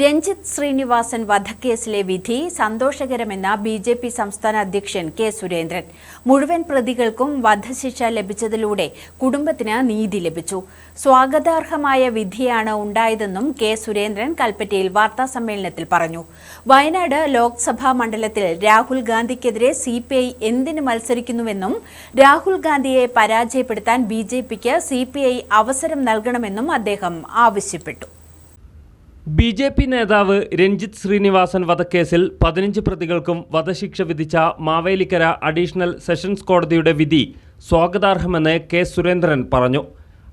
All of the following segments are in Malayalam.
രഞ്ജിത്ത് ശ്രീനിവാസൻ വധക്കേസിലെ വിധി സന്തോഷകരമെന്ന ബി ജെ പി സംസ്ഥാന അധ്യക്ഷൻ കെ സുരേന്ദ്രൻ. മുഴുവൻ പ്രതികൾക്കും വധശിക്ഷ ലഭിച്ചതിലൂടെ കുടുംബത്തിന് നീതി ലഭിച്ചു. സ്വാഗതാർഹമായ വിധിയാണ് ഉണ്ടായതെന്നും കെ സുരേന്ദ്രൻ കൽപ്പറ്റയിൽ വാർത്താസമ്മേളനത്തിൽ പറഞ്ഞു. വയനാട് ലോക്സഭാ മണ്ഡലത്തിൽ രാഹുൽ ഗാന്ധിക്കെതിരെ സി പി ഐ എന്തിന് മത്സരിക്കുന്നുവെന്നും രാഹുൽ ഗാന്ധിയെ പരാജയപ്പെടുത്താൻ ബി ജെ പിക്ക് സി പി ഐ അവസരം നൽകണമെന്നും അദ്ദേഹം ആവശ്യപ്പെട്ടു. ബി ജെ പി നേതാവ് രഞ്ജിത്ത് ശ്രീനിവാസൻ വധക്കേസിൽ പതിനഞ്ച് പ്രതികൾക്കും വധശിക്ഷ വിധിച്ച മാവേലിക്കര അഡീഷണൽ സെഷൻസ് കോടതിയുടെ വിധി സ്വാഗതാർഹമെന്ന് കെ സുരേന്ദ്രൻ പറഞ്ഞു.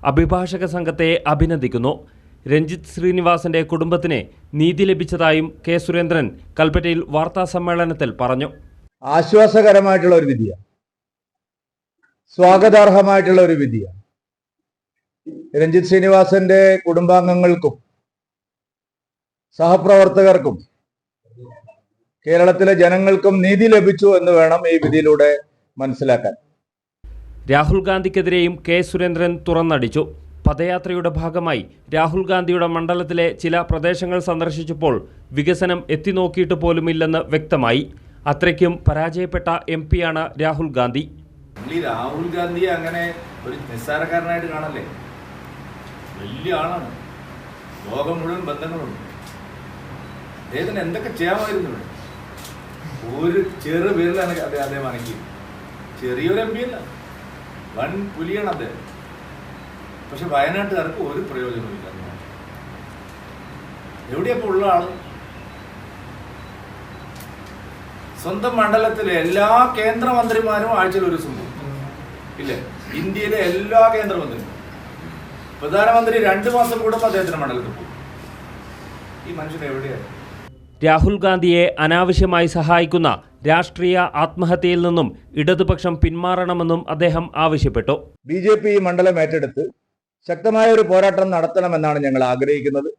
അഭിഭാഷക സംഘത്തെ അഭിനന്ദിക്കുന്നു. രഞ്ജിത്ത് ശ്രീനിവാസന്റെ കുടുംബത്തിന് നീതി ലഭിച്ചതായും കെ സുരേന്ദ്രൻ കൽപ്പറ്റയിൽ വാർത്താസമ്മേളനത്തിൽ പറഞ്ഞു. ആശ്വാസകരമായിട്ടുള്ള ഒരു വിധിയാണ് സ്വാഗതാർഹമായിട്ടുള്ള ഒരു വിധിയാണ് രഞ്ജിത്ത് ശ്രീനിവാസന്റെ കുടുംബാംഗങ്ങൾക്കും സഹപ്രവർത്തകർക്കും കേരളത്തിലെ ജനങ്ങൾക്കും നീതി ലഭിച്ചു എന്ന് വേണം ഈ വിധിയിലൂടെ മനസ്സിലാക്കാൻ. രാഹുൽ ഗാന്ധിക്കെതിരെയും കെ സുരേന്ദ്രൻ തുറന്നടിച്ചു. പദയാത്രയുടെ ഭാഗമായി രാഹുൽ ഗാന്ധിയുടെ മണ്ഡലത്തിലെ ചില പ്രദേശങ്ങൾ സന്ദർശിച്ചപ്പോൾ വികസനം എത്തിനോക്കിയിട്ട് പോലുമില്ലെന്ന് വ്യക്തമായി. അത്രയ്ക്കും പരാജയപ്പെട്ട എം പിയാണ് രാഹുൽ ഗാന്ധി. രാഹുൽ ഗാന്ധി അങ്ങനെ ഒരു നിസ്സാരക്കാരനായിട്ട് കാണല്ലേ? വലിയ ആളാണ്. ലോകം മുഴുവൻ ബന്ധങ്ങളുണ്ട്. അദ്ദേഹത്തിന് എന്തൊക്കെ ചെയ്യാമായിരുന്നു? ഒരു ചെറു പേരിലാണ് അദ്ദേഹം അദ്ദേഹം അനക്കി ചെറിയൊരു എം പി അല്ല. വൺ പുലിയാണ് അദ്ദേഹം. പക്ഷെ വയനാട്ടുകാർക്ക് ഒരു പ്രയോജനമില്ല എവിടെയപ്പോ ഉള്ള ആൾ? സ്വന്തം മണ്ഡലത്തിലെ എല്ലാ കേന്ദ്രമന്ത്രിമാരും ആഴ്ചയിൽ ഒരു ദിവസം പോകും. ഇല്ലേ? ഇന്ത്യയിലെ എല്ലാ കേന്ദ്രമന്ത്രിമാരും. പ്രധാനമന്ത്രി രണ്ടു മാസം കൂടുമ്പോൾ അദ്ദേഹത്തിന്റെ മണ്ഡലത്തിൽ പോകും. ഈ മനുഷ്യൻ എവിടെയാണ് രാഹുൽ ഗാന്ധിയെ അനാവശ്യമായി സഹായിക്കുന്ന രാഷ്ട്രീയ ആത്മഹത്യയിൽ നിന്നും ഇടതുപക്ഷം പിന്മാറണമെന്നും അദ്ദേഹം ആവശ്യപ്പെട്ടു. ബി ജെ പി മണ്ഡലം ഏറ്റെടുത്ത് ശക്തമായ ഒരു പോരാട്ടം നടത്തണമെന്നാണ് ഞങ്ങൾ ആഗ്രഹിക്കുന്നത്.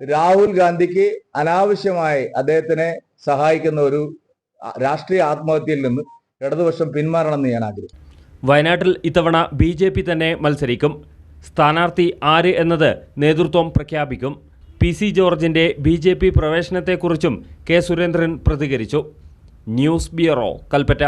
രാഹുൽ ഗാന്ധിക്ക് അനാവശ്യമായി അദ്ദേഹത്തിനെ സഹായിക്കുന്ന ഒരു രാഷ്ട്രീയ ആത്മഹത്യയിൽ നിന്ന് ഇടതുപക്ഷം പിന്മാറണമെന്ന് ഞാൻ ആഗ്രഹിക്കുന്നു. വയനാട്ടിൽ ഇത്തവണ ബി ജെ പി തന്നെ മത്സരിക്കും. സ്ഥാനാർത്ഥി ആര് എന്നത് നേതൃത്വം പ്രഖ്യാപിക്കും. പി സി ജോർജിന്റെ ബി ജെ പി പ്രവേശനത്തെക്കുറിച്ചും കെ സുരേന്ദ്രൻ പ്രതികരിച്ചു. News bureau Kalpetta.